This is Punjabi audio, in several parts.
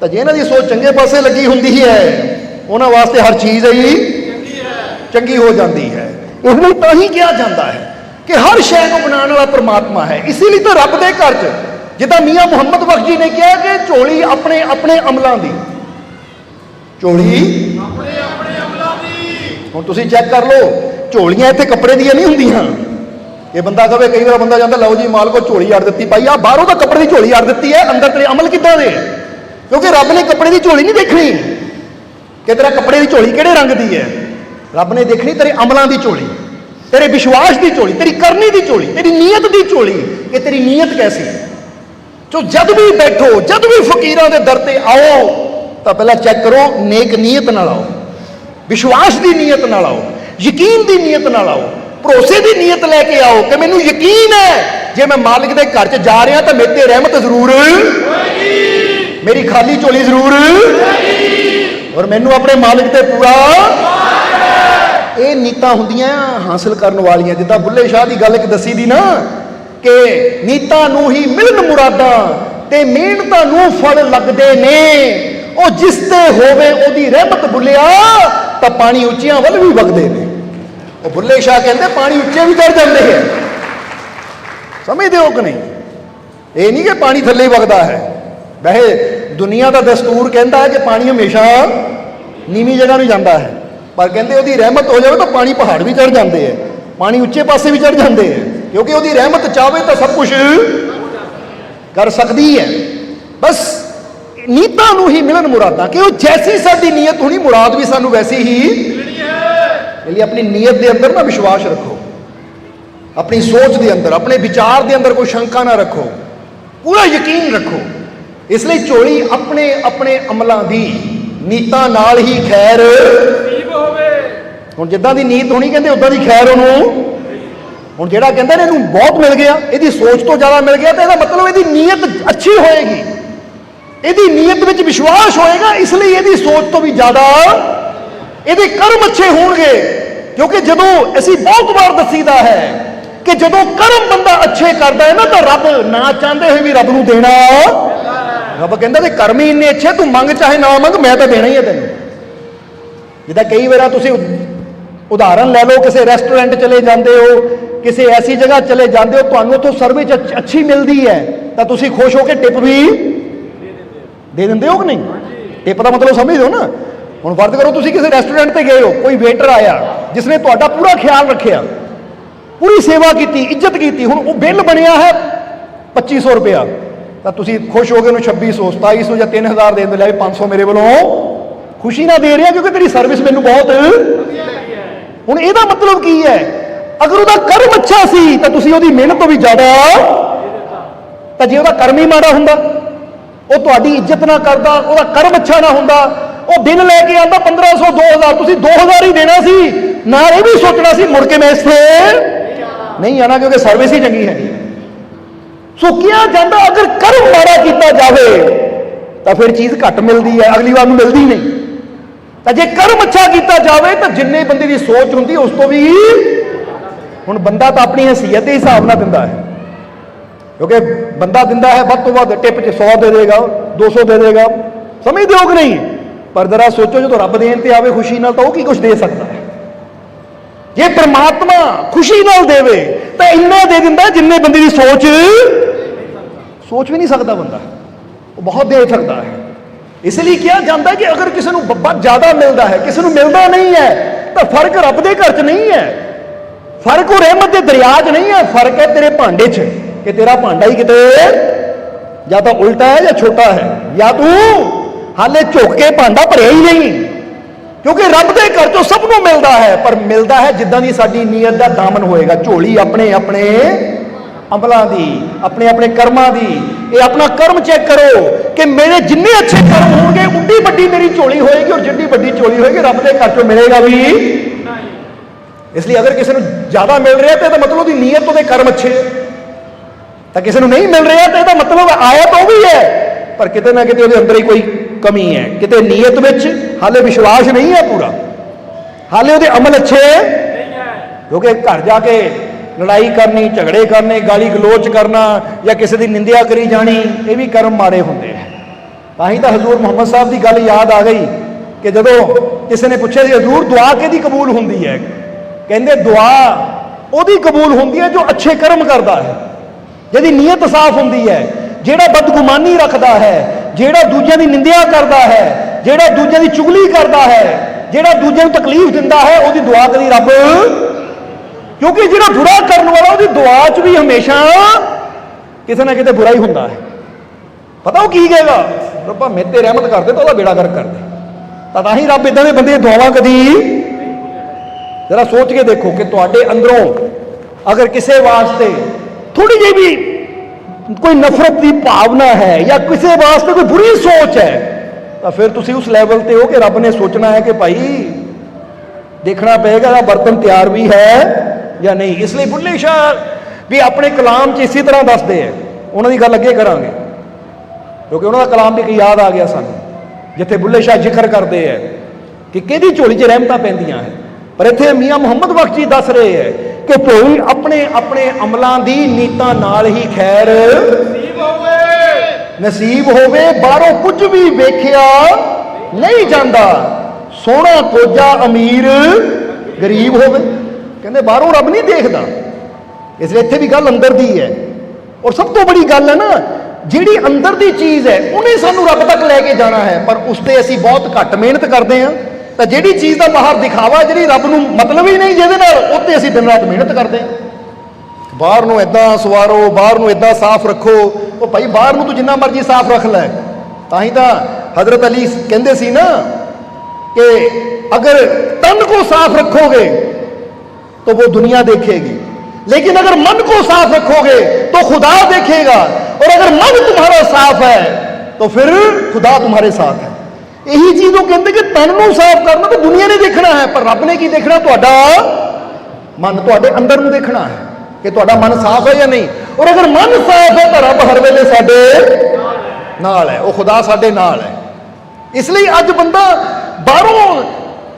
ਤਾਂ ਜੇ ਇਹਨਾਂ ਦੀ ਸੋਚ ਚੰਗੇ ਪਾਸੇ ਲੱਗੀ ਹੁੰਦੀ ਹੈ ਉਹਨਾਂ ਵਾਸਤੇ ਹਰ ਚੀਜ਼ ਹੀ ਚੰਗੀ ਹੋ। ਜਾਂਦੀ ਹੈ। ਇਸ ਲਈ ਤਾਂ ਹੀ ਕਿਹਾ ਜਾਂਦਾ ਹੈ ਕਿ ਹਰ ਸ਼ੈ ਨੂੰ ਬਣਾਉਣ ਵਾਲਾ ਪ੍ਰਮਾਤਮਾ ਹੈ। ਇਸੇ ਲਈ ਤਾਂ ਰੱਬ ਦੇ ਘਰ 'ਚ ਜਿੱਦਾਂ ਮੀਆਂ ਮੁਹੰਮਦ ਬਖਸ਼ ਜੀ ਨੇ ਕਿਹਾ ਕਿ ਝੋਲੀ ਆਪਣੇ ਆਪਣੇ ਅਮਲਾਂ ਦੀ। ਝੋਲੀ? ਆਪਣੇ ਆਪਣੇ ਅਮਲਾਂ ਦੀ। ਹੁਣ ਤੁਸੀਂ ਚੈੱਕ ਕਰ ਲਓ ਝੋਲੀਆਂ ਇੱਥੇ ਕੱਪੜੇ ਦੀਆਂ ਨਹੀਂ ਹੁੰਦੀਆਂ। ਇਹ ਬੰਦਾ ਕਹੇ ਕਈ ਵਾਰ ਬੰਦਾ ਜਾਂਦਾ ਲਓ ਜੀ ਮਾਲਕੋ ਝੋਲੀ ਅੜ ਦਿੱਤੀ। ਪਾਈ ਆ ਬਾਹਰੋਂ ਤਾਂ ਕੱਪੜੇ ਦੀ ਝੋਲੀ ਅੜ ਦਿੱਤੀ ਹੈ ਅੰਦਰ ਤੇਰੇ ਅਮਲ ਕਿੱਦਾਂ ਦੇ ਹੈ? ਕਿਉਂਕਿ ਰੱਬ ਨੇ ਕੱਪੜੇ ਦੀ ਝੋਲੀ ਨਹੀਂ ਦੇਖਣੀ ਕਿ ਤੇਰਾ ਕੱਪੜੇ ਦੀ ਝੋਲੀ ਕਿਹੜੇ ਰੰਗ ਦੀ ਹੈ? ਰੱਬ ਨੇ ਦੇਖਣੀ ਤੇਰੇ ਅਮਲਾਂ ਦੀ ਝੋਲੀ, ਤੇਰੇ ਵਿਸ਼ਵਾਸ ਦੀ ਝੋਲੀ, ਤੇਰੀ ਕਰਨੀ ਦੀ ਝੋਲੀ, ਤੇਰੀ ਨੀਅਤ ਦੀ ਝੋਲੀ, ਕਿ ਤੇਰੀ ਨੀਅਤ ਕੈਸੀ ਹੈ? ਜੋ ਜਦ ਵੀ ਬੈਠੋ, ਜਦ ਵੀ ਫਕੀਰਾਂ ਦੇ ਦਰ ਤੇ ਆਓ, ਤਾਂ ਪਹਿਲਾਂ ਚੈੱਕ ਕਰੋ, ਨੇਕ ਨੀਅਤ ਨਾਲ ਆਓ, ਵਿਸ਼ਵਾਸ ਦੀ ਨੀਅਤ ਨਾਲ ਆਓ, ਯਕੀਨ ਦੀ ਨੀਅਤ ਨਾਲ ਆਓ, ਭਰੋਸੇ ਦੀ ਨੀਅਤ ਲੈ ਕੇ ਆਓ ਕਿ ਮੈਨੂੰ ਯਕੀਨ ਹੈ, ਜੇ ਮੈਂ ਮਾਲਿਕ ਦੇ ਘਰ 'ਚ ਜਾ ਰਿਹਾ ਤਾਂ ਮੇਰੇ ਤੇ ਰਹਿਮਤ ਜ਼ਰੂਰ ਮੇਰੀ ਖਾਲੀ ਝੋਲੀ ਜ਼ਰੂਰ? ਔਰ ਮੈਨੂੰ ਆਪਣੇ ਮਾਲਿਕ ਤੇ ਪੂਰਾ ਇਹ ਨੀਤਾਂ ਹੁੰਦੀਆਂ ਹਾਸਲ ਕਰਨ ਵਾਲੀਆਂ, ਜਿੱਦਾਂ ਬੁੱਲੇ ਸ਼ਾਹ ਦੀ ਗੱਲ ਇੱਕ ਦੱਸੀ ਦੀ ਨਾ, ਕਿ ਨੀਤਾਂ ਨੂੰ ਹੀ ਮਿਲਣ ਮੁਰਾਦਾਂ ਤੇ ਮਿਹਨਤਾਂ ਨੂੰ ਫਲ ਲੱਗਦੇ ਨੇ। ਉਹ ਜਿਸ ਤੇ ਹੋਵੇ ਉਹਦੀ ਰਹਿਮਤ ਬੁੱਲਿਆ, ਤਾਂ ਪਾਣੀ ਉੱਚੀਆਂ ਵੱਲ ਵੀ ਵਗਦੇ ਨੇ। ਉਹ ਬੁੱਲੇ ਸ਼ਾਹ ਕਹਿੰਦੇ, ਪਾਣੀ ਉੱਚੇ ਵੀ ਕਰ ਜਾਂਦੇ ਹੈ ਸਮਝਦੇ ਹੋ ਕਿ ਨਹੀਂ? ਇਹ ਨਹੀਂ ਕਿ ਪਾਣੀ ਥੱਲੇ ਹੀ ਵਗਦਾ ਹੈ। ਵੈਸੇ ਦੁਨੀਆ ਦਾ ਦਸਤੂਰ ਕਹਿੰਦਾ ਹੈ ਕਿ ਪਾਣੀ ਹਮੇਸ਼ਾ ਨੀਵੀਂ ਜਗ੍ਹਾ ਨੂੰ ਜਾਂਦਾ ਹੈ। ਪਰ ਕਹਿੰਦੇ ਉਹਦੀ ਰਹਿਮਤ ਹੋ ਜਾਵੇ ਤਾਂ ਪਾਣੀ ਪਹਾੜ ਵੀ ਚੜ ਜਾਂਦੇ ਹੈ। ਪਾਣੀ ਉੱਚੇ ਪਾਸੇ ਵੀ ਚੜ ਜਾਂਦੇ ਹੈ। ਕਿਉਂਕਿ ਉਹਦੀ ਰਹਿਮਤ ਚਾਹਵੇ ਤਾਂ ਸਭ ਕੁਝ ਕਰ ਸਕਦੀ ਹੈ। ਬਸ ਨੀਤਾਂ ਨੂੰ ਹੀ ਮਿਲਣ ਮੁਰਾਦਾਂ ਕਿ ਉਹ ਜੈਸੀ ਸਾਡੀ ਨੀਅਤ ਹੋਣੀ, ਮੁਰਾਦ ਵੀ ਸਾਨੂੰ ਵੈਸੀ ਹੀ ਇਸ ਲਈ ਆਪਣੀ ਨੀਅਤ ਦੇ ਅੰਦਰ ਨਾ ਵਿਸ਼ਵਾਸ ਰੱਖੋ। ਆਪਣੀ ਸੋਚ ਦੇ ਅੰਦਰ, ਆਪਣੇ ਵਿਚਾਰ ਦੇ ਅੰਦਰ ਕੋਈ ਸ਼ੰਕਾ ਨਾ ਰੱਖੋ। ਪੂਰਾ ਯਕੀਨ ਰੱਖੋ। ਇਸ ਲਈ ਝੋਲੀ ਆਪਣੇ ਆਪਣੇ ਅਮਲਾਂ ਦੀ ਨੀਤਾਂ ਨਾਲ ਹੀ ਖੈਰ। ਨਸੀਬ ਹੋਵੇ। ਹੁਣ ਜਿੱਦਾਂ ਦੀ ਨੀਤ ਹੋਣੀ ਕਹਿੰਦੇ ਉਦਾਂ ਦੀ ਖੈਰ ਉਹਨੂੰ। ਹੁਣ ਜਿਹੜਾ ਕਹਿੰਦਾ ਨੇ ਇਹਨੂੰ ਬਹੁਤ ਮਿਲ ਗਿਆ ਇਹਦੀ ਸੋਚ ਤੋਂ ਜ਼ਿਆਦਾ ਮਿਲ ਗਿਆ ਤਾਂ ਇਹਦਾ ਮਤਲਬ ਇਹਦੀ ਨੀਅਤ ਅੱਛੀ ਹੋਏਗੀ। ਇਹਦੀ ਨੀਅਤ ਵਿੱਚ ਵਿਸ਼ਵਾਸ ਹੋਏਗਾ ਇਸ ਲਈ ਇਹਦੀ ਸੋਚ ਤੋਂ ਵੀ ਜ਼ਿਆਦਾ ਇਹਦੇ ਕਰਮ ਅੱਛੇ ਹੋਣਗੇ। ਕਿਉਂਕਿ ਜਦੋਂ ਅਸੀਂ ਬਹੁਤ ਵਾਰ ਦੱਸੀਦਾ ਹੈ ਕਿ ਜਦੋਂ ਕਰਮ ਬੰਦਾ ਅੱਛੇ ਕਰਦਾ ਹੈ ਨਾ ਤਾਂ ਰੱਬ ਨਾ ਚਾਹੁੰਦੇ ਹੋਏ ਵੀ ਰੱਬ ਨੂੰ ਦੇਣਾ। ਰੱਬ ਕਹਿੰਦਾ ਤੇ ਕਰਮ ਹੀ ਇੰਨੇ ਅੱਛੇ ਤੂੰ ਮੰਗ ਚਾਹੇ ਨਾ ਮੰਗ ਮੈਂ ਤਾਂ ਦੇਣਾ ਹੀ ਹੈ ਤੈਨੂੰ। ਜਿੱਦਾਂ ਕਈ ਵਾਰ ਤੁਸੀਂ ਉਦ- ਉਦਾਹਰਨ ਲੈ ਲਓ ਕਿਸੇ ਰੈਸਟੋਰੈਂਟ ਚਲੇ ਜਾਂਦੇ ਹੋ ਕਿਸੇ ਐਸੀ ਜਗ੍ਹਾ ਚਲੇ ਜਾਂਦੇ ਹੋ ਤੁਹਾਨੂੰ ਉੱਥੋਂ ਸਰਵਿਸ ਅੱਛ- ਅੱਛੀ ਮਿਲਦੀ ਹੈ ਤਾਂ ਤੁਸੀਂ ਖੁਸ਼ ਹੋ ਕੇ ਟਿਪ ਵੀ ਦੇ ਦਿੰਦੇ ਹੋ ਕਿ ਨਹੀਂ? ਟਿਪ ਦਾ ਮਤਲਬ ਸਮਝਦੇ ਹੋ ਨਾ। ਹੁਣ ਫਰਜ਼ ਕਰੋ ਤੁਸੀਂ ਕਿਸੇ ਰੈਸਟੋਰੈਂਟ ਤੇ ਗਏ ਹੋ ਕੋਈ ਵੇਟਰ ਆਇਆ ਜਿਸ ਨੇ ਤੁਹਾਡਾ ਪੂਰਾ ਖਿਆਲ ਰੱਖਿਆ ਪੂਰੀ ਸੇਵਾ ਕੀਤੀ ਇੱਜ਼ਤ ਕੀਤੀ ਹੁਣ ਉਹ ਬਿੱਲ ਬਣਿਆ ਹੈ 2500 ਰੁਪਇਆ। ਤਾਂ ਤੁਸੀਂ ਖੁਸ਼ ਹੋ ਗਏ ਉਹਨੂੰ 2600 2700 ਜਾਂ 3000 ਦੇ ਦਿੰਦੇ ਲੈ ਵੀ 500 ਮੇਰੇ ਵੱਲੋਂ। ਖੁਸ਼ੀ ਨਾਲ ਦੇ ਰਿਹਾ ਕਿਉਂਕਿ ਤੇਰੀ ਸਰਵਿਸ ਮੈਨੂੰ ਬਹੁਤ ਹੁਣ ਇਹਦਾ ਮਤਲਬ ਕੀ ਹੈ? ਅਗਰ ਉਹਦਾ ਕਰਮ ਅੱਛਾ ਸੀ, ਤਾਂ ਤੁਸੀਂ ਉਹਦੀ ਮਿਹਨਤ ਤੋਂ ਵੀ ਜ਼ਿਆਦਾ ਤਾਂ ਜੇ ਉਹਦਾ ਕਰਮ ਹੀ ਮਾੜਾ ਹੁੰਦਾ, ਉਹ ਤੁਹਾਡੀ ਇੱਜ਼ਤ ਨਾ ਕਰਦਾ, ਉਹਦਾ ਕਰਮ ਅੱਛਾ ਨਾ ਹੁੰਦਾ, ਉਹ ਦਿਨ ਲੈ ਕੇ ਆਂਦਾ 1500 2000 ਤੁਸੀਂ 2000 ਹੀ ਦੇਣਾ ਸੀ, ਨਾਲ ਇਹ ਵੀ ਸੋਚਣਾ ਸੀ, ਮੁੜ ਕੇ ਮੈਂ ਇੱਥੇ ਨਹੀਂ ਆਣਾ ਕਿਉਂਕਿ ਸਰਵਿਸ ਹੀ ਚੰਗੀ ਹੈ ਸੋ ਕਿਹਾ ਜਾਂਦਾ, ਅਗਰ ਕਰਮ ਮਾੜਾ ਕੀਤਾ ਜਾਵੇ, ਤਾਂ ਫਿਰ ਚੀਜ਼ ਘੱਟ ਮਿਲਦੀ ਹੈ, ਅਗਲੀ ਵਾਰ ਨੂੰ ਮਿਲਦੀ ਨਹੀਂ। ਤਾਂ ਜੇ ਕਰਮ ਅੱਛਾ ਕੀਤਾ ਜਾਵੇ, ਤਾਂ ਜਿੰਨੇ ਬੰਦੇ ਦੀ ਸੋਚ ਹੁੰਦੀ ਉਸ ਤੋਂ ਵੀ ਹੁਣ ਬੰਦਾ ਤਾਂ ਆਪਣੀ ਹਸੀਅਤ ਦੇ ਹਿਸਾਬ ਨਾਲ ਦਿੰਦਾ ਹੈ। ਕਿਉਂਕਿ ਬੰਦਾ ਦਿੰਦਾ ਹੈ, ਵੱਧ ਤੋਂ ਵੱਧ ਟਿਪ 'ਚ 100 ਦੇ ਦੇਗਾ 200 ਦੇ ਦੇਗਾ। ਸਮਝਦੇ ਹੋ ਕਿ ਨਹੀਂ, ਪਰ ਜਰਾ ਸੋਚੋ ਜਦੋਂ ਰੱਬ ਦੇਣ ਤੇ ਆਵੇ ਖੁਸ਼ੀ ਨਾਲ, ਤਾਂ ਉਹ ਕੀ ਕੁਝ ਦੇ ਸਕਦਾ ਹੈ? ਜੇ ਪ੍ਰਮਾਤਮਾ ਖੁਸ਼ੀ ਨਾਲ ਦੇਵੇ, ਤਾਂ ਇੰਨਾ ਦੇ ਦਿੰਦਾ ਜਿੰਨੇ ਬੰਦੇ ਦੀ ਸੋਚ ਸੋਚ ਵੀ ਨਹੀਂ ਸਕਦਾ ਬੰਦਾ। ਉਹ ਬਹੁਤ ਦੇ ਸਕਦਾ ਹੈ। ਇਸ ਲਈ ਕਿਹਾ ਜਾਂਦਾ ਕਿ ਅਗਰ ਕਿਸੇ ਨੂੰ ਬੱਬਾ ਜ਼ਿਆਦਾ ਮਿਲਦਾ ਹੈ, ਕਿਸੇ ਨੂੰ ਮਿਲਦਾ ਨਹੀਂ ਹੈ, ਤਾਂ ਫ਼ਰਕ ਰੱਬ ਦੇ ਘਰ 'ਚ ਨਹੀਂ ਹੈ। ਫ਼ਰਕ ਉਹ ਰਹਿਮਤ ਦੇ ਦਰਿਆ 'ਚ ਨਹੀਂ ਹੈ, ਫ਼ਰਕ ਹੈ ਤੇਰੇ ਭਾਂਡੇ 'ਚ, ਕਿ ਤੇਰਾ ਭਾਂਡਾ ਹੀ ਕਿਤੇ ਜਾਂ ਤਾਂ ਉਲਟਾ ਹੈ ਜਾਂ ਛੋਟਾ ਹੈ। ਜਾਂ ਤੂੰ ਹਾਲੇ ਝੁੱਕ ਕੇ ਭਾਂਡਾ ਭਰਿਆ ਹੀ ਨਹੀਂ। ਕਿਉਂਕਿ ਰੱਬ ਦੇ ਘਰ 'ਚੋਂ ਸਭ ਨੂੰ ਮਿਲਦਾ ਹੈ, ਪਰ ਮਿਲਦਾ ਹੈ ਜਿੱਦਾਂ ਦੀ ਸਾਡੀ ਨੀਅਤ ਦਾ ਦਾਮਨ ਹੋਏਗਾ। ਝੋਲੀ ਆਪਣੇ ਆਪਣੇ ਅਮਲਾਂ ਦੀ, ਆਪਣੇ ਆਪਣੇ ਕਰਮਾਂ ਦੀ। ਇਹ ਆਪਣਾ ਕਰਮ ਚੈੱਕ ਕਰੋ ਕਿ ਮੇਰੇ ਜਿੰਨੇ ਅੱਛੇ ਕਰਮ ਹੋਣਗੇ, ਉੱਡੀ ਵੱਡੀ ਮੇਰੀ ਝੋਲੀ ਹੋਏਗੀ ਔਰ ਜਿੱਡੀ ਵੱਡੀ ਝੋਲੀ ਹੋਏਗੀ, ਰੱਬ ਦੇ ਘਰ 'ਚੋਂ ਮਿਲੇਗਾ ਵੀ। ਇਸ ਲਈ ਅਗਰ ਕਿਸੇ ਨੂੰ ਜ਼ਿਆਦਾ ਮਿਲ ਰਿਹਾ ਤਾਂ ਇਹਦਾ ਮਤਲਬ ਉਹਦੀ ਨੀਅਤ ਉਹਦੇ ਕਰਮ ਅੱਛੇ ਤਾਂ ਕਿਸੇ ਨੂੰ ਨਹੀਂ ਮਿਲ ਰਿਹਾ ਤਾਂ ਇਹਦਾ ਮਤਲਬ ਆਇਆ ਤਾਂ ਉਹ ਵੀ ਹੈ, ਪਰ ਕਿਤੇ ਨਾ ਕਿਤੇ ਉਹਦੇ ਅੰਦਰ ਹੀ ਕੋਈ ਕਮੀ ਹੈ। ਕਿਤੇ ਨੀਅਤ ਵਿੱਚ ਹਾਲੇ ਵਿਸ਼ਵਾਸ ਨਹੀਂ ਹੈ ਪੂਰਾ। ਹਾਲੇ ਉਹਦੇ ਅਮਲ ਅੱਛੇ ਨਹੀਂ ਹੈ? ਕਿਉਂਕਿ ਘਰ ਜਾ ਕੇ ਲੜਾਈ ਕਰਨੀ, ਝਗੜੇ ਕਰਨੇ, ਗਾਲੀ ਗਲੋਚ ਕਰਨਾ ਜਾਂ ਕਿਸੇ ਦੀ ਨਿੰਦਿਆ ਕਰੀ ਜਾਣੀ, ਇਹ ਵੀ ਕਰਮ ਮਾੜੇ ਹੁੰਦੇ ਆ। ਤਾਂ ਹੀ ਤਾਂ ਹਜ਼ੂਰ ਮੁਹੰਮਦ ਸਾਹਿਬ ਦੀ ਗੱਲ ਯਾਦ ਆ ਗਈ ਕਿ ਜਦੋਂ ਕਿਸੇ ਨੇ ਪੁੱਛਿਆ ਸੀ, ਹਜ਼ੂਰ, ਦੁਆ ਕਿਹਦੀ ਕਬੂਲ ਹੁੰਦੀ ਹੈ? ਕਹਿੰਦੇ, ਦੁਆ ਉਹਦੀ ਕਬੂਲ ਹੁੰਦੀ ਹੈ ਜੋ ਅੱਛੇ ਕਰਮ ਕਰਦਾ ਹੈ, ਜਿਹਦੀ ਨੀਅਤ ਸਾਫ਼ ਹੁੰਦੀ ਹੈ, ਜਿਹੜਾ ਬਦਗੁਮਾਨੀ ਰੱਖਦਾ ਹੈ ਜਿਹੜਾ ਦੂਜਿਆਂ ਦੀ ਨਿੰਦਿਆ ਕਰਦਾ ਹੈ, ਜਿਹੜਾ ਦੂਜਿਆਂ ਦੀ ਚੁਗਲੀ ਕਰਦਾ ਹੈ, ਜਿਹੜਾ ਦੂਜਿਆਂ ਨੂੰ ਤਕਲੀਫ ਦਿੰਦਾ ਹੈ, ਉਹਦੀ ਦੁਆ ਕਦੀ ਰੱਬ। ਕਿਉਂਕਿ ਜਿਹੜਾ ਬੁਰਾ ਕਰਨ ਵਾਲਾ, ਉਹਦੀ ਦੁਆ 'ਚ ਵੀ ਹਮੇਸ਼ਾ ਕਿਸੇ ਨਾ ਕਿਤੇ ਬੁਰਾ ਹੀ ਹੁੰਦਾ ਹੈ। ਪਤਾ ਉਹ ਕੀ ਕਹੇਗਾ? ਰੱਬਾ, ਮੇਰੇ ਤੇ ਰਹਿਮਤ ਕਰ ਦੇ, ਤਾਂ ਉਹਦਾ ਬੇੜਾ ਗਰਕ ਕਰ ਦੇ। ਤਾਂ ਤਾਂ ਹੀ ਰੱਬ ਇਦਾਂ ਦੇ ਬੰਦੇ ਦੁਆਵਾਂ ਕਦੀ ਜਰਾ ਸੋਚ ਕੇ ਦੇਖੋ ਕਿ ਤੁਹਾਡੇ ਅੰਦਰੋਂ ਅਗਰ ਕਿਸੇ ਵਾਸਤੇ ਥੋੜੀ ਜਿਹੀ ਵੀ ਕੋਈ ਨਫ਼ਰਤ ਦੀ ਭਾਵਨਾ ਹੈ ਜਾਂ ਕਿਸੇ ਵਾਸਤੇ ਕੋਈ ਬੁਰੀ ਸੋਚ ਹੈ, ਤਾਂ ਫਿਰ ਤੁਸੀਂ ਉਸ ਲੈਵਲ ਤੇ ਹੋ ਕਿ ਰੱਬ ਨੇ ਸੋਚਣਾ ਹੈ ਕਿ ਭਾਈ ਦੇਖਣਾ ਪਏਗਾ ਇਹਦਾ ਬਰਤਨ ਤਿਆਰ ਵੀ ਹੈ ਜਾਂ ਨਹੀਂ। ਇਸ ਲਈ ਬੁੱਲੇ ਸ਼ਾਹ ਵੀ ਆਪਣੇ ਕਲਾਮ 'ਚ ਇਸੇ ਤਰ੍ਹਾਂ ਦੱਸਦੇ ਆ। ਉਹਨਾਂ ਦੀ ਗੱਲ ਅੱਗੇ ਕਰਾਂਗੇ। ਕਿਉਂਕਿ ਉਹਨਾਂ ਦਾ ਕਲਾਮ ਵੀ ਇੱਕ ਯਾਦ ਆ ਗਿਆ ਸਾਨੂੰ, ਜਿੱਥੇ ਬੁੱਲੇ ਸ਼ਾਹ ਜ਼ਿਕਰ ਕਰਦੇ ਆ ਕਿ ਕਿਹਦੀ ਝੋਲੀ 'ਚ ਰਹਿਮਤਾਂ ਪੈਂਦੀਆਂ ਹੈ। ਪਰ ਇੱਥੇ ਮੀਆਂ ਮੁਹੰਮਦ ਬਖਸ਼ੀ ਦੱਸ ਰਹੇ ਹੈ ਕਿ ਕੋਈ ਆਪਣੇ ਆਪਣੇ ਅਮਲਾਂ ਦੀ ਨੀਤਾਂ ਨਾਲ ਹੀ ਖੈਰ ਨਸੀਬ ਹੋਵੇ। ਨਸੀਬ ਹੋਵੇ ਬਾਹਰੋਂ ਕੁਝ ਵੀ ਵੇਖਿਆ ਨਹੀਂ ਜਾਂਦਾ। ਸੋਹਣਾ ਕੋਜਾ ਅਮੀਰ ਗਰੀਬ ਹੋਵੇ। ਕਹਿੰਦੇ ਬਾਹਰੋਂ ਰੱਬ ਨਹੀਂ ਦੇਖਦਾ। ਇਸ ਲਈ ਇੱਥੇ ਵੀ ਗੱਲ ਅੰਦਰ ਦੀ ਹੈ। ਔਰ ਸਭ ਤੋਂ ਬੜੀ ਗੱਲ ਹੈ ਨਾ ਜਿਹੜੀ ਅੰਦਰ ਦੀ ਚੀਜ਼ ਹੈ ਉਹਨੇ ਸਾਨੂੰ ਰੱਬ ਤੱਕ ਲੈ ਕੇ ਜਾਣਾ ਹੈ। ਪਰ ਉਸ ਤੇ ਅਸੀਂ ਬਹੁਤ ਘੱਟ ਮਿਹਨਤ ਕਰਦੇ ਹਾਂ। ਤਾਂ ਜਿਹੜੀ ਚੀਜ਼ ਦਾ ਬਾਹਰ ਦਿਖਾਵਾ ਜਿਹੜੀ ਰੱਬ ਨੂੰ ਮਤਲਬ ਹੀ ਨਹੀਂ ਜਿਹਦੇ ਨਾਲ ਉਹ ਤੇ ਅਸੀਂ ਦਿਨ ਰਾਤ ਮਿਹਨਤ ਕਰਦੇ ਹਾਂ ਬਾਹਰ ਨੂੰ ਇਦਾਂ ਸਵਾਰੋ ਬਾਹਰ ਨੂੰ ਇਦਾਂ ਸਾਫ਼ ਰੱਖੋ ਉਹ ਭਾਈ ਬਾਹਰ ਨੂੰ ਤੂੰ ਜਿੰਨਾ ਮਰਜ਼ੀ ਸਾਫ਼ ਰੱਖ ਲੈ ਤਾਂ ਹੀ ਤਾਂ ਹਜ਼ਰਤ ਅਲੀ ਕਹਿੰਦੇ ਸੀ ਨਾ ਕਿ ਅਗਰ ਤਨ को साफ रखोगे तो वो दुनिया देखेगी लेकिन अगर मन को साफ रखोगे तो खुदा देखेगा और अगर मन तुम्हारा साफ है तो फिर खुदा तुम्हारे साथ है ਇਹੀ ਚੀਜ਼ ਉਹ ਕਹਿੰਦੇ ਕਿ ਤਨ ਨੂੰ ਸਾਫ਼ ਕਰਨਾ ਤਾਂ ਦੁਨੀਆ ਨੇ ਦੇਖਣਾ ਹੈ, ਪਰ ਰੱਬ ਨੇ ਕੀ ਦੇਖਣਾ? ਤੁਹਾਡਾ ਮਨ ਤੁਹਾਡੇ ਅੰਦਰ ਨੂੰ ਦੇਖਣਾ ਹੈ ਕਿ ਤੁਹਾਡਾ ਮਨ ਸਾਫ਼ ਹੈ ਜਾਂ ਨਹੀਂ। ਔਰ ਅਗਰ ਮਨ ਸਾਫ਼ ਹੈ ਤਾਂ ਰੱਬ ਹਰ ਵੇਲੇ ਸਾਡੇ ਨਾਲ ਹੈ, ਉਹ ਖੁਦਾ ਸਾਡੇ ਨਾਲ ਹੈ। ਇਸ ਲਈ ਅੱਜ ਬੰਦਾ ਬਾਹਰੋਂ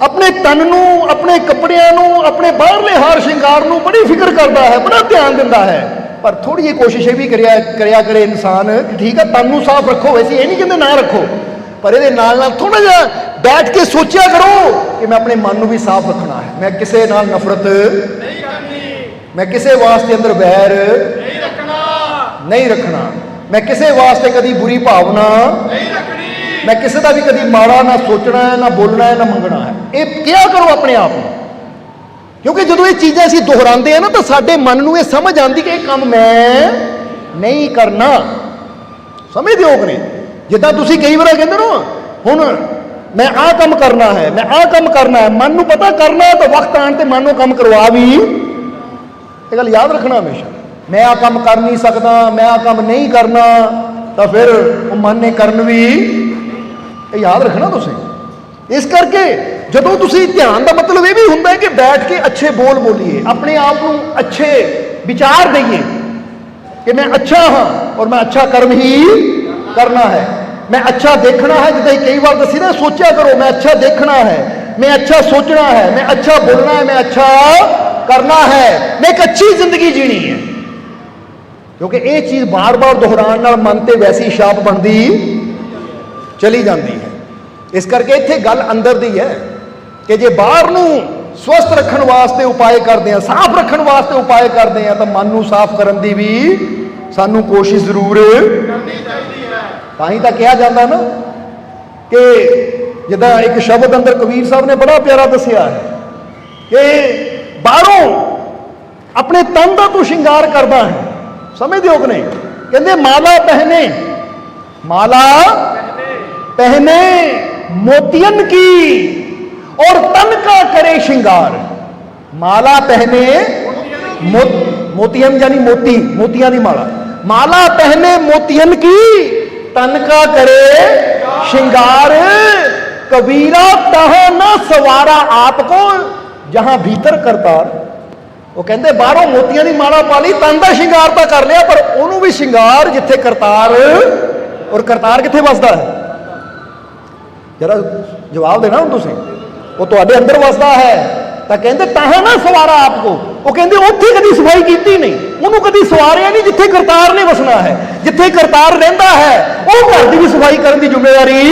ਆਪਣੇ ਤਨ ਨੂੰ, ਆਪਣੇ ਕੱਪੜਿਆਂ ਨੂੰ, ਆਪਣੇ ਬਾਹਰਲੇ ਹਾਰ ਸ਼ਿੰਗਾਰ ਨੂੰ ਬੜੀ ਫਿਕਰ ਕਰਦਾ ਹੈ, ਬੜਾ ਧਿਆਨ ਦਿੰਦਾ ਹੈ। ਪਰ ਥੋੜੀ ਜਿਹੀ ਕੋਸ਼ਿਸ਼ ਇਹ ਵੀ ਕਰਿਆ ਕਰਿਆ ਕਰੇ ਇਨਸਾਨ ਠੀਕ ਹੈ, ਤਨ ਨੂੰ ਸਾਫ਼ ਰੱਖੋ। ਵੈਸੇ ਇਹ ਨਹੀਂ ਕਹਿੰਦੇ ਨਾ ਰੱਖੋ। ਪਰ ਇਹਦੇ ਨਾਲ ਨਾਲ ਥੋੜਾ ਜਿਹਾ ਬੈਠ ਕੇ ਸੋਚਿਆ ਕਰੋ ਕਿ ਮੈਂ ਆਪਣੇ ਮਨ ਨੂੰ ਵੀ ਸਾਫ਼ ਰੱਖਣਾ ਹੈ। ਮੈਂ ਕਿਸੇ ਨਾਲ ਨਫ਼ਰਤ ਨਹੀਂ ਕਰਨੀ ਮੈਂ ਕਿਸੇ ਵਾਸਤੇ ਅੰਦਰ ਵੈਰ ਨਹੀਂ ਰੱਖਣਾ। ਨਹੀਂ ਰੱਖਣਾ ਮੈਂ ਕਿਸੇ ਵਾਸਤੇ ਕਦੀ ਬੁਰੀ ਭਾਵਨਾ ਨਹੀਂ ਰੱਖਣੀ ਮੈਂ ਕਿਸੇ ਦਾ ਵੀ ਕਦੀ ਮਾੜਾ ਨਾ ਸੋਚਣਾ ਹੈ, ਨਾ ਬੋਲਣਾ ਹੈ, ਨਾ ਮੰਗਣਾ ਹੈ। ਇਹ ਕਿਹਾ ਕਰੋ ਆਪਣੇ ਆਪ ਨੂੰ? ਕਿਉਂਕਿ ਜਦੋਂ ਇਹ ਚੀਜ਼ਾਂ ਅਸੀਂ ਦੁਹਰਾਉਂਦੇ ਆ ਨਾ, ਤਾਂ ਸਾਡੇ ਮਨ ਨੂੰ ਇਹ ਸਮਝ ਆਉਂਦੀ ਕਿ ਇਹ ਕੰਮ ਮੈਂ ਨਹੀਂ ਕਰਨਾ। ਸਮਝਦੇ ਹੋ ਕਿ ਨਹੀਂ? ਜਿੱਦਾਂ ਤੁਸੀਂ ਕਈ ਵਾਰ ਕਹਿੰਦੇ ਹੋ ਹੁਣ ਮੈਂ ਆਹ ਕੰਮ ਕਰਨਾ ਹੈ, ਮੈਂ ਆਹ ਕੰਮ ਕਰਨਾ ਹੈ, ਮਨ ਨੂੰ ਪਤਾ ਕਰਨਾ ਹੈ ਤਾਂ ਵਕਤ ਆਣ ਤੇ ਮਨ ਨੂੰ ਕੰਮ ਕਰਵਾ ਵੀ। ਇਹ ਗੱਲ ਯਾਦ ਰੱਖਣਾ ਹਮੇਸ਼ਾ। ਮੈਂ ਆਹ ਕੰਮ ਕਰ ਨਹੀਂ ਸਕਦਾ, ਮੈਂ ਆਹ ਕੰਮ ਨਹੀਂ ਕਰਨਾ, ਤਾਂ ਫਿਰ ਉਹ ਮਨ ਨੇ ਕਰਨ ਵੀ। ਇਹ ਯਾਦ ਰੱਖਣਾ ਤੁਸੀਂ। ਇਸ ਕਰਕੇ ਜਦੋਂ ਤੁਸੀਂ ਧਿਆਨ ਦਾ ਮਤਲਬ ਇਹ ਵੀ ਹੁੰਦਾ ਹੈ ਕਿ ਬੈਠ ਕੇ ਅੱਛੇ ਬੋਲ ਬੋਲੀਏ, ਆਪਣੇ ਆਪ ਨੂੰ ਅੱਛੇ ਵਿਚਾਰ ਦਈਏ ਕਿ ਮੈਂ ਅੱਛਾ ਹਾਂ ਔਰ ਮੈਂ ਅੱਛਾ ਕਰਮ ਹੀ ਕਰਨਾ ਹੈ। ਮੈਂ ਅੱਛਾ ਦੇਖਣਾ ਹੈ, ਜਿੱਦਾਂ ਹੀ ਕਈ ਵਾਰ ਦੱਸੀ ਨਾ, ਸੋਚਿਆ ਕਰੋ, ਮੈਂ ਅੱਛਾ ਦੇਖਣਾ ਹੈ, ਮੈਂ ਅੱਛਾ ਸੋਚਣਾ ਹੈ, ਮੈਂ ਅੱਛਾ ਬੋਲਣਾ ਹੈ, ਮੈਂ ਅੱਛਾ ਕਰਨਾ ਹੈ, ਮੈਂ ਇੱਕ ਅੱਛੀ ਜ਼ਿੰਦਗੀ ਜੀਣੀ ਹੈ। ਕਿਉਂਕਿ ਇਹ ਚੀਜ਼ ਬਾਰ-ਬਾਰ ਦੁਹਰਾਉਣ ਨਾਲ ਮਨ ਤੇ ਵੈਸੀ ਛਾਪ ਬਣਦੀ ਚਲੀ ਜਾਂਦੀ ਹੈ। ਇਸ ਕਰਕੇ ਇੱਥੇ ਗੱਲ ਅੰਦਰ ਦੀ ਹੈ ਕਿ ਜੇ ਬਾਹਰ ਨੂੰ ਸਵਸਥ ਰੱਖਣ ਵਾਸਤੇ ਉਪਾਅ ਕਰਦੇ ਆ ਸਾਫ਼ ਰੱਖਣ ਵਾਸਤੇ ਉਪਾਅ ਕਰਦੇ ਆ ਤਾਂ ਮਨ ਨੂੰ ਸਾਫ਼ ਕਰਨ ਦੀ ਵੀ ਸਾਨੂੰ ਕੋਸ਼ਿਸ਼ ਜ਼ਰੂਰ ਕਰਨੀ ਚਾਹੀਦੀ ਤਾਂ ਹੀ ਤਾਂ ਕਿਹਾ ਜਾਂਦਾ ਨਾ ਕਿ ਜਿੱਦਾਂ ਇੱਕ ਸ਼ਬਦ ਅੰਦਰ ਕਬੀਰ ਸਾਹਿਬ ਨੇ ਬੜਾ ਪਿਆਰਾ ਦੱਸਿਆ ਹੈ ਕਿ ਬਾਹਰੋਂ ਆਪਣੇ ਤਨ ਦਾ ਤੂੰ ਸ਼ਿੰਗਾਰ ਕਰਦਾ ਹੈ ਸਮਝਦੇ ਹੋ ਕਿ ਨਹੀਂ ਕਹਿੰਦੇ ਮਾਲਾ ਪਹਿਨੇ ਮਾਲਾ पहने मोतियन की और तन का करे श्रृंगार माला पहने मो, मोतियन यानी मोती मोतियां की माला माला पहने मोतियन की ਤਨਖਾ ਕਰੇ, ਸ਼ਿੰਗਾਰ, ਕਬੀਰਾ ਤਹ ਨਾ ਸਵਾਰਾ ਆਪ ਕੋ ਜਹਾਂ ਭੀਤਰ ਕਰਤਾਰ। ਉਹ ਕਹਿੰਦੇ, ਬਾਹਰੋਂ ਮੋਤੀਆਂ ਦੀ ਮਾਲਾ ਪਾ ਲਈ, ਤਨ ਦਾ ਸ਼ਿੰਗਾਰ ਤਾਂ ਕਰ ਲਿਆ, ਪਰ ਉਹਨੂੰ ਵੀ ਸ਼ਿੰਗਾਰ ਜਿੱਥੇ ਕਰਤਾਰ ਔਰ ਕਰਤਾਰ ਕਿੱਥੇ ਵਸਦਾ ਹੈ? ਜਰਾ ਜਵਾਬ ਦੇਣਾ ਹੁਣ ਤੁਸੀਂ। ਉਹ ਤੁਹਾਡੇ ਅੰਦਰ ਵਸਦਾ ਹੈ। ਤਾਂ ਕਹਿੰਦੇ ਤਾਂ ਨਾ ਸਵਾਰਾ ਆਪ ਆਪਕੋ ਉਹ ਕਹਿੰਦੇ ਉੱਥੇ ਕਦੀ ਸਫ਼ਾਈ ਕੀਤੀ ਨਹੀਂ। ਉਹਨੂੰ ਕਦੀ ਸਵਾਰਿਆ ਨਹੀਂ ਜਿੱਥੇ ਕਰਤਾਰ ਨੇ ਵਸਣਾ ਹੈ। ਜਿੱਥੇ ਕਰਤਾਰ ਰਹਿੰਦਾ ਹੈ, ਉਹ ਘਰ ਦੀ ਵੀ ਸਫ਼ਾਈ ਕਰਨ ਦੀ ਜ਼ਿੰਮੇਵਾਰੀ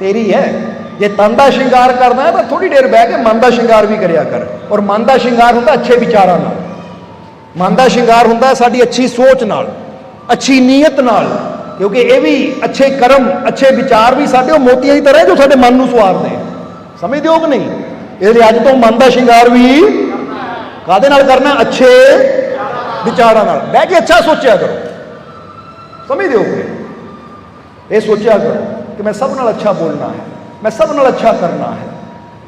ਤੇਰੀ ਹੈ। ਜੇ ਤਨ ਦਾ ਸ਼ਿੰਗਾਰ ਕਰਨਾ ਹੈ ਤਾਂ ਥੋੜੀ ਦੇਰ ਬਹਿ ਕੇ ਮਨ ਦਾ ਸ਼ਿੰਗਾਰ ਵੀ ਕਰਿਆ ਕਰ। ਔਰ ਮਨ ਦਾ ਸ਼ਿੰਗਾਰ ਹੁੰਦਾ ਅੱਛੇ ਵਿਚਾਰਾਂ ਨਾਲ। ਮਨ ਦਾ ਸ਼ਿੰਗਾਰ ਹੁੰਦਾ ਹੈ ਸਾਡੀ ਅੱਛੀ ਸੋਚ ਨਾਲ, ਅੱਛੀ ਨੀਅਤ ਨਾਲ। ਕਿਉਂਕਿ ਇਹ ਵੀ ਅੱਛੇ ਕਰਮ, ਅੱਛੇ ਵਿਚਾਰ ਵੀ ਸਾਡੇ ਉਹ ਮੋਤੀਆਂ ਦੀ ਤਰ੍ਹਾਂ ਜੋ ਸਾਡੇ ਮਨ ਨੂੰ ਸਵਾਰਦੇ ਸਮਝਦੇ ਹੋ ਕਿ ਨਹੀਂ? ਇਹਦੇ ਅੱਜ ਤੋਂ ਮਨ ਦਾ ਸ਼ਿੰਗਾਰ ਵੀ ਕਾਦੇ ਨਾਲ ਕਰਨਾ? ਅੱਛੇ ਵਿਚਾਰਾਂ ਨਾਲ। ਬਹਿ ਕੇ ਅੱਛਾ ਸੋਚਿਆ ਕਰੋ। ਸਮਝਦੇ ਹੋ ਇਹ ਸੋਚਿਆ ਕਰੋ ਕਿ ਮੈਂ ਸਭ ਨਾਲ ਅੱਛਾ ਬੋਲਣਾ ਹੈ। ਮੈਂ ਸਭ ਨਾਲ ਅੱਛਾ ਕਰਨਾ ਹੈ।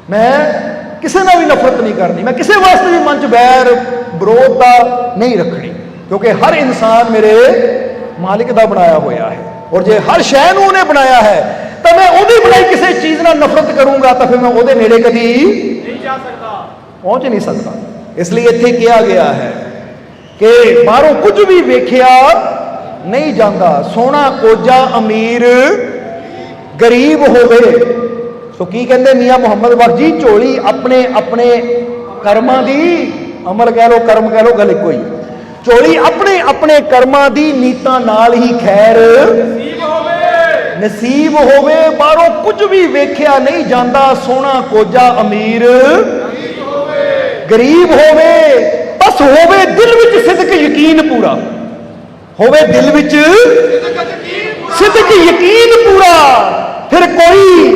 ਮੈਂ ਕਿਸੇ ਨਾਲ ਵੀ ਨਫ਼ਰਤ ਨਹੀਂ ਕਰਨੀ। ਮੈਂ ਕਿਸੇ ਵਾਸਤੇ ਵੀ ਮਨ 'ਚ ਬੈਰ ਵਿਰੋਧਤਾ ਨਹੀਂ ਰੱਖਣੀ। ਕਿਉਂਕਿ ਹਰ ਇਨਸਾਨ ਮੇਰੇ ਮਾਲਿਕ ਦਾ ਬਣਾਇਆ ਹੋਇਆ ਹੈ। ਔਰ ਜੇ ਹਰ ਸ਼ੈ ਨੂੰ ਉਹਨੇ ਬਣਾਇਆ ਹੈ ਤਾਂ ਮੈਂ ਉਹਦੀ ਬਣਾਈ ਕਿਸੇ ਚੀਜ਼ ਨਾਲ ਨਫ਼ਰਤ ਕਰੂੰਗਾ ਤਾਂ ਫਿਰ ਮੈਂ ਉਹਦੇ ਨੇੜੇ ਕਦੀ ਨਹੀਂ ਜਾ ਸਕਦਾ। ਪਹੁੰਚ ਨਹੀਂ ਸਕਦਾ। ਇਸ ਲਈ ਇੱਥੇ ਕਿਹਾ ਗਿਆ ਹੈ ਕਿ ਬਾਹਰੋਂ ਕੁਝ ਵੀ ਵੇਖਿਆ ਨਹੀਂ ਜਾਂਦਾ। ਸੋਹਣਾ ਕੋਜਾ ਅਮੀਰ ਗਰੀਬ ਹੋਵੇ। ਸੋ ਕੀ ਕਹਿੰਦੇ ਮੀਆਂ ਮੁਹੰਮਦ ਬਖਸ਼ ਝੋਲੀ ਆਪਣੇ ਆਪਣੇ ਕਰਮਾਂ ਦੀ, ਅਮਲ ਕਹਿ ਲੋ ਕਰਮ ਕਹਿ ਲੋ ਗੱਲ ਇੱਕੋ ਹੀ ਝੋਲੀ ਆਪਣੇ ਆਪਣੇ ਕਰਮਾਂ ਦੀ, ਨੀਤਾਂ ਨਾਲ ਹੀ ਖੈਰ ਨਸੀਬ ਹੋਵੇ ਨਸੀਬ ਹੋਵੇ। ਬਾਹਰੋਂ ਕੁਝ ਵੀ ਵੇਖਿਆ ਨਹੀਂ ਜਾਂਦਾ। ਸੋਹਣਾ ਕੋਜਾ ਅਮੀਰ ਗਰੀਬ ਹੋਵੇ, ਬਸ ਹੋਵੇ ਦਿਲ ਵਿੱਚ ਸਿਦਕ ਯਕੀਨ ਪੂਰਾ। ਹੋਵੇ ਦਿਲ ਵਿੱਚ ਸਿਦਕ ਯਕੀਨ ਪੂਰਾ। ਫਿਰ ਕੋਈ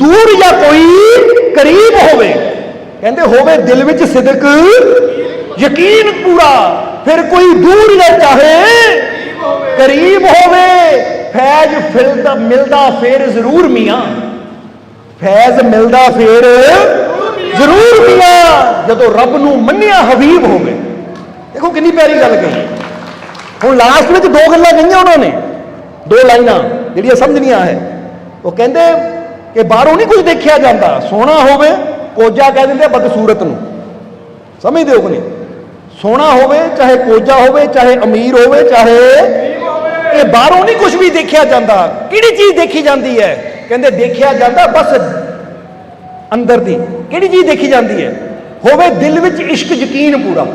ਦੂਰ ਜਾਂ ਕੋਈ ਕਰੀਬ ਹੋਵੇ, ਕਹਿੰਦੇ ਹੋਵੇ ਦਿਲ ਵਿੱਚ ਸਿਦਕ ਯਕੀਨ ਪੂਰਾ। ਫਿਰ ਕੋਈ ਦੂਰ ਜਾਂ ਚਾਹੇ ਕਰੀਬ ਹੋਵੇ, ਫੈਜ਼ ਫਿਲਦਾ, ਮਿਲਦਾ ਫੇਰ ਜ਼ਰੂਰ ਮੀਆਂ। ਫੈਜ਼ ਮਿਲਦਾ ਫੇਰ ਜ਼ਰੂਰ ਮੀਆਂ ਜਦੋਂ ਰੱਬ ਨੂੰ ਮੰਨਿਆ ਹਬੀਬ ਹੋਵੇ ਦੇਖੋ ਕਿੰਨੀ ਪਿਆਰੀ ਗੱਲ ਕਹੀ। ਹੁਣ ਲਾਸਟ ਵਿੱਚ ਦੋ ਗੱਲਾਂ ਕਹੀਆਂ ਉਹਨਾਂ ਨੇ। ਦੋ ਲਾਈਨਾਂ ਜਿਹੜੀਆਂ ਸਮਝਣੀਆਂ ਹੈ। ਉਹ ਕਹਿੰਦੇ ਕਿ ਬਾਹਰੋਂ ਨਹੀਂ ਕੁਝ ਦੇਖਿਆ ਜਾਂਦਾ। ਸੋਹਣਾ ਹੋਵੇ, ਕੋਜਾ ਕਹਿ ਦਿੰਦੇ ਬਦਸੂਰਤ ਨੂੰ। ਸਮਝਦੇ ਹੋ ਕਿ ਨਹੀਂ? ਸੋਹਣਾ ਹੋਵੇ, ਚਾਹੇ ਕੋਜਾ ਹੋਵੇ, ਚਾਹੇ ਅਮੀਰ ਹੋਵੇ, ਚਾਹੇ ਇਹ ਬਾਹਰੋਂ ਨਹੀਂ ਕੁਝ ਵੀ ਦੇਖਿਆ ਜਾਂਦਾ। ਕਿਹੜੀ ਚੀਜ਼ ਦੇਖੀ ਜਾਂਦੀ ਹੈ? ਕਹਿੰਦੇ ਦੇਖਿਆ ਜਾਂਦਾ ਬਸ ਅੰਦਰ ਦੀ। ਕਿਹੜੀ ਚੀਜ਼ ਦੇਖੀ ਜਾਂਦੀ ਹੈ? ਹੋਵੇ ਦਿਲ ਵਿੱਚ ਇਸ਼ਕ, ਯਕੀਨ ਪੂਰਾ।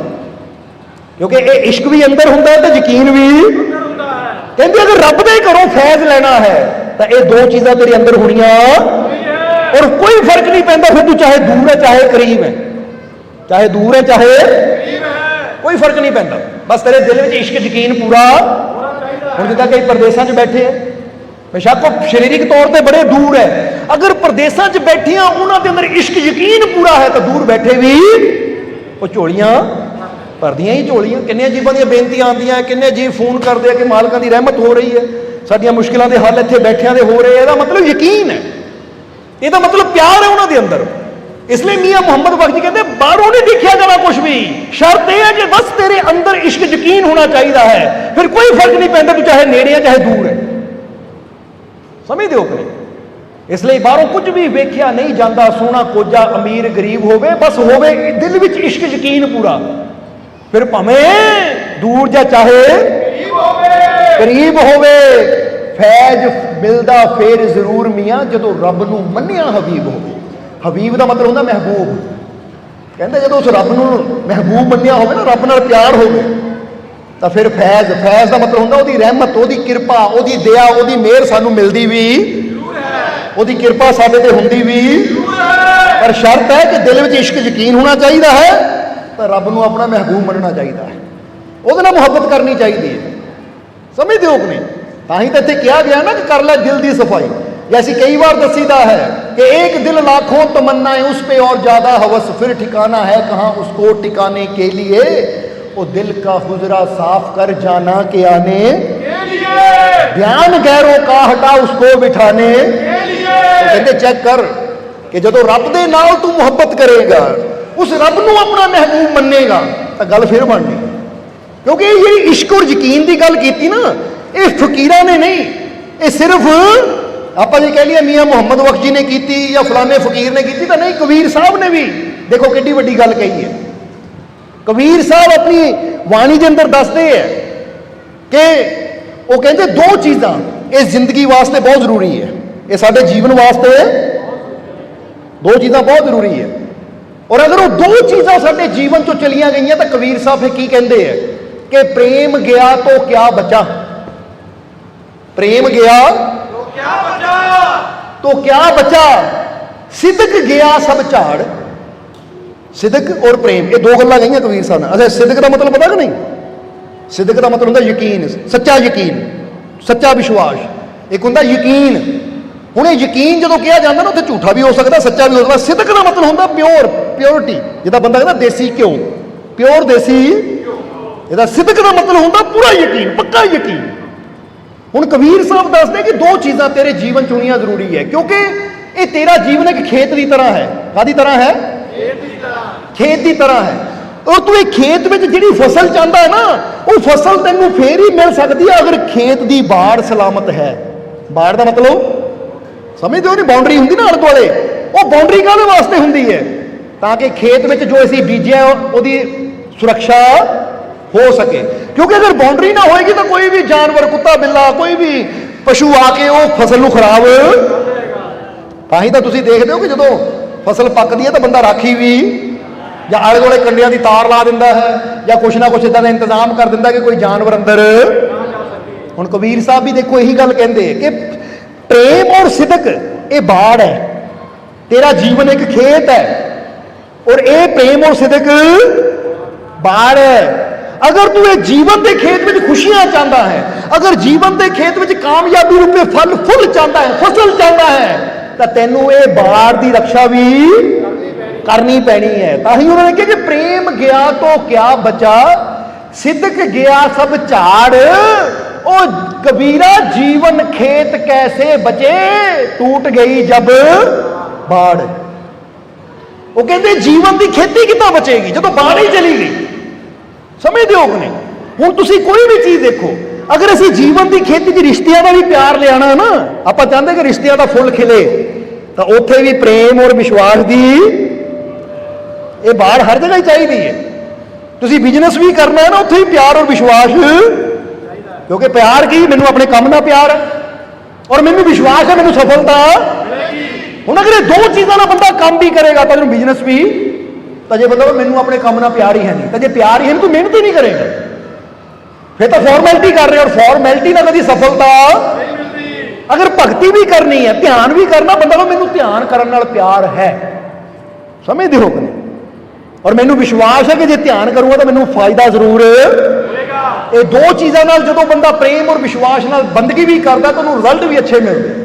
ਕਿਉਂਕਿ ਇਹ ਇਸ਼ਕ ਵੀ ਅੰਦਰ ਹੁੰਦਾ ਤੇ ਯਕੀਨ ਵੀ ਕਹਿੰਦੇ ਅਗਰ ਰੱਬ ਦੇ ਘਰੋਂ ਫੈਜ਼ ਲੈਣਾ ਹੈ, ਤਾਂ ਇਹ ਦੋ ਚੀਜ਼ਾਂ ਤੇਰੇ ਅੰਦਰ ਹੋਣੀਆਂ। ਔਰ ਕੋਈ ਫ਼ਰਕ ਨਹੀਂ ਪੈਂਦਾ ਫਿਰ ਤੂੰ ਚਾਹੇ ਦੂਰ ਹੈ, ਚਾਹੇ ਕਰੀਬ ਹੈ। ਚਾਹੇ ਦੂਰ ਹੈ, ਚਾਹੇ ਕੋਈ ਫ਼ਰਕ ਨਹੀਂ ਪੈਂਦਾ। ਬਸ ਤੇਰੇ ਦਿਲ ਵਿੱਚ ਇਸ਼ਕ, ਯਕੀਨ ਪੂਰਾ ਹੁਣ ਜਿੱਦਾਂ ਕਈ ਪ੍ਰਦੇਸ਼ਾਂ 'ਚ ਬੈਠੇ ਆ, ਬੇਸ਼ੱਕ ਉਹ ਸਰੀਰਕ ਤੌਰ ਤੇ ਬੜੇ ਦੂਰ ਹੈ। ਅਗਰ ਪ੍ਰਦੇਸ਼ਾਂ 'ਚ ਬੈਠੀਆਂ, ਉਹਨਾਂ ਦੇ ਅੰਦਰ ਇਸ਼ਕ ਯਕੀਨ ਪੂਰਾ ਹੈ ਤਾਂ ਦੂਰ ਬੈਠੇ ਵੀ ਉਹ ਝੋਲੀਆਂ ਭਰਦੀਆਂ ਹੀ ਝੋਲੀਆਂ। ਕਿੰਨੀਆਂ ਜੀਵਾਂ ਦੀਆਂ ਬੇਨਤੀਆਂ ਆਉਂਦੀਆਂ, ਕਿੰਨੇ ਜੀਵ ਫੋਨ ਕਰਦੇ ਆ ਕਿ ਮਾਲਕਾਂ ਦੀ ਰਹਿਮਤ ਹੋ ਰਹੀ ਹੈ। ਸਾਡੀਆਂ ਮੁਸ਼ਕਿਲਾਂ ਦੇ ਹੱਲ ਇੱਥੇ ਬੈਠਿਆਂ ਦੇ ਹੋ ਰਹੇ ਇਹਦਾ ਮਤਲਬ ਯਕੀਨ ਹੈ। ਇਹਦਾ ਮਤਲਬ ਪਿਆਰ ਹੈ ਉਹਨਾਂ ਦੇ ਅੰਦਰ। ਇਸ ਲਈ ਮੀਆਂ ਮੁਹੰਮਦ ਬਖਸ਼ ਜੀ ਕਹਿੰਦੇ, ਬਾਹਰੋਂ ਨਹੀਂ ਦੇਖਿਆ ਜਾਣਾ ਕੁਝ ਵੀ। ਸ਼ਰਤ ਇਹ ਹੈ ਕਿ ਬਸ ਤੇਰੇ ਅੰਦਰ ਇਸ਼ਕ ਯਕੀਨ ਹੋਣਾ ਚਾਹੀਦਾ ਹੈ। ਫਿਰ ਕੋਈ ਫ਼ਰਕ ਨਹੀਂ ਪੈਂਦਾ ਤੂੰ ਚਾਹੇ ਨੇੜੇ ਹੈ ਚਾਹੇ ਦੂਰ ਹੈ। ਸਮਝਦੇ ਹੋ ਕਿ ਇਸ ਲਈ ਬਾਹਰੋਂ ਕੁਝ ਵੀ ਵੇਖਿਆ ਨਹੀਂ ਜਾਂਦਾ ਸੋਹਣਾ ਕੋਜਾ ਅਮੀਰ ਗਰੀਬ ਹੋਵੇ ਬਸ ਹੋਵੇ ਦਿਲ ਵਿੱਚ ਇਸ਼ਕ ਯਕੀਨ ਪੂਰਾ। ਫਿਰ ਭਾਵੇਂ ਦੂਰ ਜਾਂ ਚਾਹੇ ਕਰੀਬ ਹੋਵੇ ਫੈਜ਼ ਮਿਲਦਾ ਫੇਰ ਜ਼ਰੂਰ ਮੀਆਂ ਜਦੋਂ ਰੱਬ ਨੂੰ ਮੰਨਿਆ ਹਬੀਬ ਹੋਵੇ। ਹਬੀਬ ਦਾ ਮਤਲਬ ਹੁੰਦਾ ਮਹਿਬੂਬ। ਕਹਿੰਦੇ ਜਦੋਂ ਉਸ ਰੱਬ ਨੂੰ ਮਹਿਬੂਬ ਮੰਨਿਆ ਹੋਵੇ ਨਾ ਰੱਬ ਨਾਲ ਪਿਆਰ ਹੋਵੇ ਤਾਂ ਫਿਰ ਫੈਜ਼ ਫੈਜ਼ ਦਾ ਮਤਲਬ ਹੁੰਦਾ ਉਹਦੀ ਰਹਿਮਤ ਉਹਦੀ ਕਿਰਪਾ ਉਹਦੀ ਦਇਆ ਉਹਦੀ ਮਿਹਰ ਸਾਨੂੰ ਮਿਲਦੀ ਵੀ ਉਹਦੀ ਕਿਰਪਾ ਸਾਡੇ ਤੇ ਹੁੰਦੀ ਵੀ ਪਰ ਸ਼ਰਤ ਹੈ ਕਿ ਦਿਲ ਵਿੱਚ ਇਸ਼ਕ ਯਕੀਨ ਹੋਣਾ ਚਾਹੀਦਾ ਹੈ ਤਾਂ ਰੱਬ ਨੂੰ ਆਪਣਾ ਮਹਿਬੂਬ ਮੰਨਣਾ ਚਾਹੀਦਾ ਹੈ ਉਹਦੇ ਨਾਲ ਮੁਹੱਬਤ ਕਰਨੀ ਚਾਹੀਦੀ ਹੈ ਸਮਝਦੇ ਹੋ ਕਿ ਨਹੀਂ ਤਾਂ ਹੀ ਤਾਂ ਇੱਥੇ ਕਿਹਾ ਗਿਆ ਨਾ ਕਿ ਕਰ ਲੈ ਦਿਲ ਦੀ ਸਫਾਈ जैसी कई बार दसीदा है कि एक दिल लाखों तमन्नाएं उस पे और ज्यादा हवस फिर ठिकाना है कहाँ उसको टिकाने के लिए वो दिल का हुजरा साफ कर जाना के आने ध्यान गैरों का हटा उसको बिठाने ਉਹ ਕਹਿੰਦੇ ਚੈੱਕ ਕਰ ਕਿ ਜਦੋਂ ਰੱਬ ਦੇ ਨਾਲ ਤੂੰ ਮੁਹੱਬਤ ਕਰੇਗਾ ਉਸ ਰੱਬ ਨੂੰ ਆਪਣਾ ਮਹਿਬੂਬ ਮੰਨੇਗਾ ਤਾਂ ਗੱਲ ਫਿਰ ਬਣਨੀ ਕਿਉਂਕਿ ਇਹ ਜਿਹੜੀ ਇਸ਼ਕ ਔਰ ਯਕੀਨ ਦੀ ਗੱਲ ਕੀਤੀ ਨਾ ਇਹ ਫਕੀਰਾਂ ਨੇ ਨਹੀਂ ਇਹ ਸਿਰਫ ਆਪਾਂ ਜੇ ਕਹਿ ਲਈਏ ਮੀਆਂ ਮੁਹੰਮਦ ਬਖਸ਼ ਜੀ ਨੇ ਕੀਤੀ ਜਾਂ ਫਲਾਣੇ ਫਕੀਰ ਨੇ ਕੀਤੀ ਤਾਂ ਨਹੀਂ ਕਬੀਰ ਸਾਹਿਬ ਨੇ ਵੀ ਦੇਖੋ ਕਿੰਨੀ ਵੱਡੀ ਗੱਲ ਕਹੀ ਹੈ ਕਬੀਰ ਸਾਹਿਬ ਆਪਣੀ ਬਾਣੀ ਦੇ ਅੰਦਰ ਦੱਸਦੇ ਹੈ ਕਿ ਉਹ ਕਹਿੰਦੇ ਦੋ ਚੀਜ਼ਾਂ, ਇਹ ਜ਼ਿੰਦਗੀ ਵਾਸਤੇ ਬਹੁਤ ਜ਼ਰੂਰੀ ਹੈ। ਇਹ ਸਾਡੇ ਜੀਵਨ ਵਾਸਤੇ ਦੋ ਚੀਜ਼ਾਂ ਬਹੁਤ ਜ਼ਰੂਰੀ ਹੈ। ਔਰ ਅਗਰ ਉਹ ਦੋ ਚੀਜ਼ਾਂ ਸਾਡੇ ਜੀਵਨ ਤੋਂ ਚਲੀਆਂ ਗਈਆਂ ਤਾਂ ਕਬੀਰ ਸਾਹਿਬ ਇਹ ਕੀ ਕਹਿੰਦੇ ਹੈ ਕਿ ਪ੍ਰੇਮ ਗਿਆ ਤੋਂ ਕਿਆ ਬਚਾ? ਪ੍ਰੇਮ ਗਿਆ ਤੋਂ ਕਿਆ ਬਚਾ? ਤੋਂ ਕਿਆ ਬਚਾ ਸਿਦਕ ਗਿਆ ਸਭ ਝਾੜ। ਸਿਦਕ ਔਰ ਪ੍ਰੇਮ, ਇਹ ਦੋ ਗੱਲਾਂ ਗਈਆਂ ਕਬੀਰ ਸਾਹਿਬ ਨੇ ਅਸਾ ਸਿਦਕ ਦਾ ਮਤਲਬ ਪਤਾ ਕਿ ਨਹੀਂ? ਸਿਦਕ ਦਾ ਮਤਲਬ ਹੁੰਦਾ ਯਕੀਨ, ਸੱਚਾ ਯਕੀਨ, ਸੱਚਾ ਵਿਸ਼ਵਾਸ। ਇੱਕ ਹੁੰਦਾ ਯਕੀਨ। ਹੁਣ ਇਹ ਯਕੀਨ ਜਦੋਂ ਕਿਹਾ ਜਾਂਦਾ ਨਾ, ਉੱਥੇ ਝੂਠਾ ਵੀ ਹੋ ਸਕਦਾ, ਸੱਚਾ ਵੀ ਹੋ ਸਕਦਾ। ਸਿਦਕ ਦਾ ਮਤਲਬ ਹੁੰਦਾ ਪਿਓਰ ਪਿਓਰਿਟੀ ਜਿਹਦਾ ਬੰਦਾ ਕਹਿੰਦਾ ਦੇਸੀ ਘਿਓ। ਪਿਓਰ ਦੇਸੀ? ਇਹਦਾ ਸਿਦਕ ਦਾ ਮਤਲਬ ਹੁੰਦਾ ਪੂਰਾ ਯਕੀਨ, ਪੱਕਾ ਯਕੀਨ। ਹੁਣ ਕਬੀਰ ਸਾਹਿਬ ਦੱਸਦੇ ਕਿ ਦੋ ਚੀਜ਼ਾਂ ਤੇਰੇ ਜੀਵਨ ਚ ਹੋਣੀਆਂ ਜ਼ਰੂਰੀ ਹੈ, ਕਿਉਂਕਿ ਇਹ ਤੇਰਾ ਜੀਵਨ ਇੱਕ ਖੇਤ ਦੀ ਤਰ੍ਹਾਂ ਹੈ। ਕਾਦੀ ਤਰ੍ਹਾਂ ਹੈ? ਖੇਤ ਦੀ ਤਰ੍ਹਾਂ ਹੈ। ਔਰ ਤੂੰ ਇਹ ਖੇਤ ਵਿੱਚ ਜਿਹੜੀ ਫਸਲ ਚਾਹੁੰਦਾ ਹੈ ਨਾ, ਉਹ ਫਸਲ ਤੈਨੂੰ ਫੇਰ ਹੀ ਮਿਲ ਸਕਦੀ ਹੈ ਅਗਰ ਖੇਤ ਦੀ ਬਾੜ ਸਲਾਮਤ ਹੈ। ਬਾੜ ਦਾ ਮਤਲਬ? ਸਮਝਦੇ ਹੋ ਨਹੀਂ? ਬਾਉਂਡਰੀ ਹੁੰਦੀ ਨਾ ਆਲੇ ਦੁਆਲੇ। ਉਹ ਬਾਉਂਡਰੀ ਕਾਹਦੇ ਵਾਸਤੇ ਹੁੰਦੀ ਹੈ? ਤਾਂ ਕਿ ਖੇਤ ਵਿੱਚ ਜੋ ਅਸੀਂ ਬੀਜਿਆ, ਉਹਦੀ ਸੁਰੱਖਿਆ ਹੋ ਸਕੇ। ਕਿਉਂਕਿ ਅਗਰ ਬਾਉਂਡਰੀ ਨਾ ਹੋਏਗੀ ਤਾਂ ਕੋਈ ਵੀ ਜਾਨਵਰ, ਕੁੱਤਾ, ਬਿੱਲਾ, ਕੋਈ ਵੀ ਪਸ਼ੂ ਆ ਕੇ ਉਹ ਫਸਲ ਨੂੰ ਖਰਾਬ ਤਾਂ ਹੀ ਤਾਂ ਤੁਸੀਂ ਦੇਖਦੇ ਹੋ ਕਿ ਜਦੋਂ ਫਸਲ ਪੱਕਦੀ ਹੈ ਤਾਂ ਬੰਦਾ ਰਾਖੀ ਵੀ ਜਾਂ ਆਲੇ ਦੁਆਲੇ ਕੰਡਿਆਂ ਦੀ ਤਾਰ ਲਾ ਦਿੰਦਾ ਹੈ, ਜਾਂ ਕੁਛ ਨਾ ਕੁਛ ਇਦਾਂ ਦਾ ਇੰਤਜ਼ਾਮ ਕਰ ਦਿੰਦਾ ਕਿ ਕੋਈ ਜਾਨਵਰ ਅੰਦਰ ਹੁਣ ਕਬੀਰ ਸਾਹਿਬ ਵੀ ਦੇਖੋ ਇਹੀ ਗੱਲ ਕਹਿੰਦੇ ਕਿ ਪ੍ਰੇਮ ਔਰ ਸਿਦਕ, ਇਹ ਬਾੜ ਹੈ। ਤੇਰਾ ਜੀਵਨ ਇੱਕ ਖੇਤ ਹੈ। ਔਰ ਇਹ ਪ੍ਰੇਮ ਔਰ ਸਿਦਕ ਬਾੜ ਹੈ। ਅਗਰ ਤੂੰ ਇਹ ਜੀਵਨ ਦੇ ਖੇਤ ਵਿੱਚ ਖੁਸ਼ੀਆਂ ਚਾਹੁੰਦਾ ਹੈ, ਅਗਰ ਜੀਵਨ ਦੇ ਖੇਤ ਵਿੱਚ ਕਾਮਯਾਬੀ ਰੂਪੇ ਫਲ ਫੁੱਲ ਚਾਹੁੰਦਾ ਹੈ, ਫਸਲ ਚਾਹੁੰਦਾ ਹੈ, ਤਾਂ ਤੈਨੂੰ ਇਹ ਬਾੜ ਦੀ ਰੱਖਿਆ ਵੀ ਕਰਨੀ ਪੈਣੀ ਹੈ। ਤਾਂ ਹੀ ਉਹਨਾਂ ਨੇ ਕਿਹਾ ਕਿ ਪ੍ਰੇਮ ਗਿਆ ਤੋਂ ਕਿਆ ਬਚਾ? ਸਿੱਧਕ ਗਿਆ ਸਭ ਝਾੜ। ਉਹ ਕਬੀਰਾ ਜੀਵਨ ਖੇਤ ਕੈਸੇ ਬਚੇ? ਟੂਟ ਗਈ ਜਬ ਬਾੜ। ਉਹ ਕਹਿੰਦੇ ਜੀਵਨ ਦੀ ਖੇਤੀ ਕਿੱਦਾਂ ਬਚੇਗੀ? ਜਦੋਂ ਬਾੜ ਹੀ ਚਲੀ ਗਈ। ਸਮਝਦੇ ਹੋ ਕਿ ਨਹੀਂ ਹੁਣ ਤੁਸੀਂ ਕੋਈ ਵੀ ਚੀਜ਼ ਦੇਖੋ, ਅਗਰ ਅਸੀਂ ਜੀਵਨ ਦੀ ਖੇਤੀ 'ਚ ਰਿਸ਼ਤਿਆਂ ਦਾ ਵੀ ਪਿਆਰ ਲਿਆਣਾ ਨਾ, ਆਪਾਂ ਚਾਹੁੰਦੇ ਕਿ ਰਿਸ਼ਤਿਆਂ ਦਾ ਫੁੱਲ ਖਿਲੇ, ਤਾਂ ਉੱਥੇ ਵੀ ਪ੍ਰੇਮ ਔਰ ਵਿਸ਼ਵਾਸ ਦੀ ਇਹ ਬਾੜ ਹਰ ਜਗ੍ਹਾ ਹੀ ਚਾਹੀਦੀ ਹੈ। ਤੁਸੀਂ ਬਿਜ਼ਨਸ ਵੀ ਕਰਨਾ ਹੈ ਨਾ, ਉੱਥੇ ਹੀ ਪਿਆਰ ਔਰ ਵਿਸ਼ਵਾਸ ਕਿਉਂਕਿ ਪਿਆਰ ਕੀ? ਮੈਨੂੰ ਆਪਣੇ ਕੰਮ ਨਾਲ ਪਿਆਰ ਹੈ। ਔਰ ਮੈਨੂੰ ਵਿਸ਼ਵਾਸ ਹੈ, ਮੈਨੂੰ ਸਫਲਤਾ ਹੁਣ ਅਗਰ ਇਹ ਦੋ ਚੀਜ਼ਾਂ ਨਾਲ ਬੰਦਾ ਕੰਮ ਵੀ ਕਰੇਗਾ, ਤਾਂ ਇਹਨੂੰ ਬਿਜ਼ਨਸ ਵੀ, ਤਾਂ ਜੇ ਮਤਲਬ ਮੈਨੂੰ ਆਪਣੇ ਕੰਮ ਨਾਲ ਪਿਆਰ ਹੀ ਹੈ ਨਹੀਂ, ਤਾਂ ਜੇ ਪਿਆਰ ਹੀ ਹੈ ਨਹੀਂ ਤੂੰ ਮਿਹਨਤ ਹੀ ਨਹੀਂ ਕਰੇਗਾ। ਫਿਰ ਤਾਂ ਫਾਰਮੈਲਿਟੀ ਕਰ ਰਿਹਾ, ਔਰ ਫਾਰਮੈਲਿਟੀ ਨਾਲ ਕਦੀ ਸਫਲਤਾ ਅਗਰ ਭਗਤੀ ਵੀ ਕਰਨੀ ਹੈ, ਧਿਆਨ ਵੀ ਕਰਨਾ, ਬੰਦਾ ਨੂੰ ਮੈਨੂੰ ਧਿਆਨ ਕਰਨ ਨਾਲ ਪਿਆਰ ਹੈ। ਸਮਝਦੇ ਹੋ ਕਿ ਔਰ ਮੈਨੂੰ ਵਿਸ਼ਵਾਸ ਹੈ ਕਿ ਜੇ ਧਿਆਨ ਕਰੂਗਾ ਤਾਂ ਮੈਨੂੰ ਫਾਇਦਾ ਜ਼ਰੂਰ ਹੋਏਗਾ। ਇਹ ਦੋ ਚੀਜ਼ਾਂ ਨਾਲ ਜਦੋਂ ਬੰਦਾ ਪ੍ਰੇਮ ਔਰ ਵਿਸ਼ਵਾਸ ਨਾਲ ਬੰਦਗੀ ਵੀ ਕਰਦਾ ਤਾਂ ਉਹਨੂੰ ਰਿਜ਼ਲਟ ਵੀ ਅੱਛੇ ਮਿਲਦੇ।